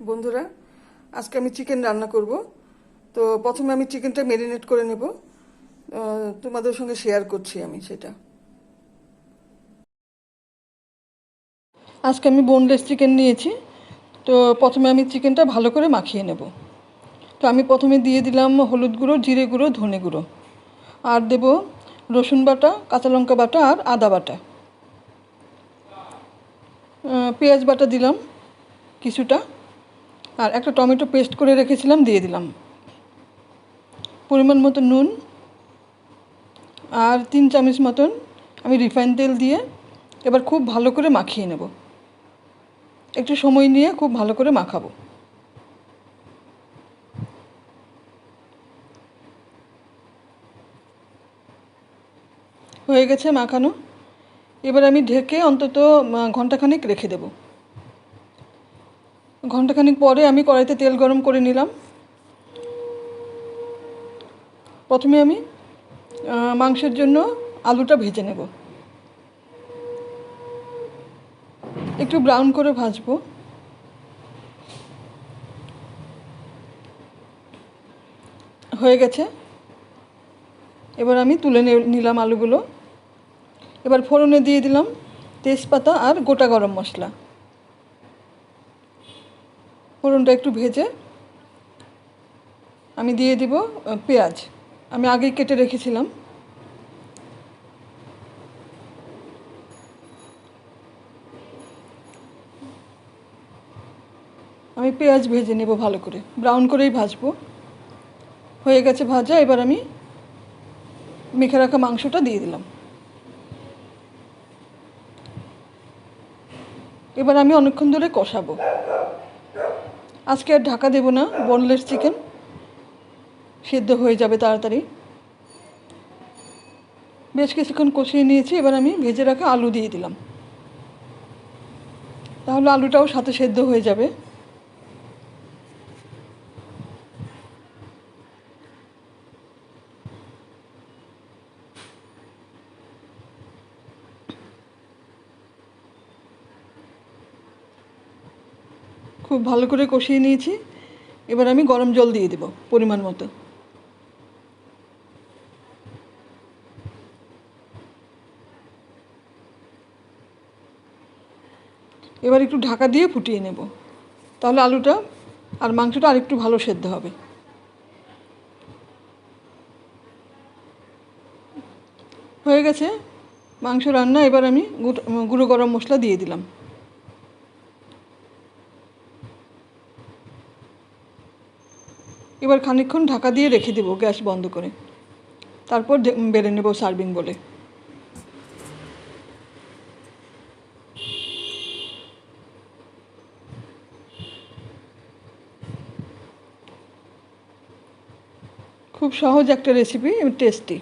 বন্ধুরা, আজকে আমি চিকেন রান্না করব। তো প্রথমে আমি চিকেনটা ম্যারিনেট করে নেব। তোমাদের সঙ্গে শেয়ার করছি আমি সেটা। আজকে আমি বোনলেস চিকেন নিয়েছি। তো প্রথমে আমি চিকেনটা ভালো করে মাখিয়ে নেব। তো আমি প্রথমে দিয়ে দিলাম হলুদ গুঁড়ো, জিরে গুঁড়ো, ধনে গুঁড়ো। আর দেব রসুন বাটা, কাঁচা লঙ্কা বাটা আর আদা বাটা। পেঁয়াজ বাটা দিলাম কিছুটা। আর একটা টমেটো পেস্ট করে রেখেছিলাম, দিয়ে দিলাম। পরিমাণ মতো নুন আর তিন চামচ মতন আমি রিফাইন তেল দিয়ে এবার খুব ভালো করে মাখিয়ে নেব। একটু সময় নিয়ে খুব ভালো করে মাখাবো। হয়ে গেছে মাখানো। এবার আমি ঢেকে অন্তত ঘন্টাখানেক রেখে দেবো। ঘন্টাখানিক পরে আমি কড়াইতে তেল গরম করে নিলাম। প্রথমে আমি মাংসের জন্য আলুটা ভেজে নেব। একটু ব্রাউন করে ভাজবো। হয়ে গেছে। এবার আমি তুলে নিলাম আলুগুলো। এবার ফোড়নে দিয়ে দিলাম তেজপাতা আর গোটা গরম মশলা। ফোড়নটা একটু ভেজে আমি দিয়ে দিব পেঁয়াজ। আমি আগেই কেটে রেখেছিলাম। আমি পেঁয়াজ ভেজে নেব ভালো করে। ব্রাউন করেই ভাজবো। হয়ে গেছে ভাজা, এবার আমি মেখে রাখা মাংসটা দিয়ে দিলাম। এবার আমি অনেকক্ষণ ধরে কষাবো। আজকে আর ঢাকা দেবো না বনলেস চিকেন সেদ্ধ হয়ে যাবে তাড়াতাড়ি। বেশ কিছুক্ষণ কষিয়ে নিয়েছি, এবার আমি ভেজে রাখা আলু দিয়ে দিলাম। তাহলে আলুটাও সাথে সেদ্ধ হয়ে যাবে। খুব ভালো করে কষিয়ে নিয়েছি। এবার আমি গরম জল দিয়ে দেব পরিমাণ মতো। এবার একটু ঢাকা দিয়ে ফুটিয়ে নেব। তাহলে আলুটা আর মাংসটা আরেকটু ভালো সেদ্ধ হবে। হয়ে গেছে। মাংস রান্না, এবার আমি গুঁড়ো- গরম মশলা দিয়ে দিলাম। এবার খানিকক্ষণ ঢাকা দিয়ে রেখে দেবো গ্যাস বন্ধ করে। তারপর বেড়ে নেব সার্ভিং বলে। খুব সহজ একটা রেসিপি টেস্টি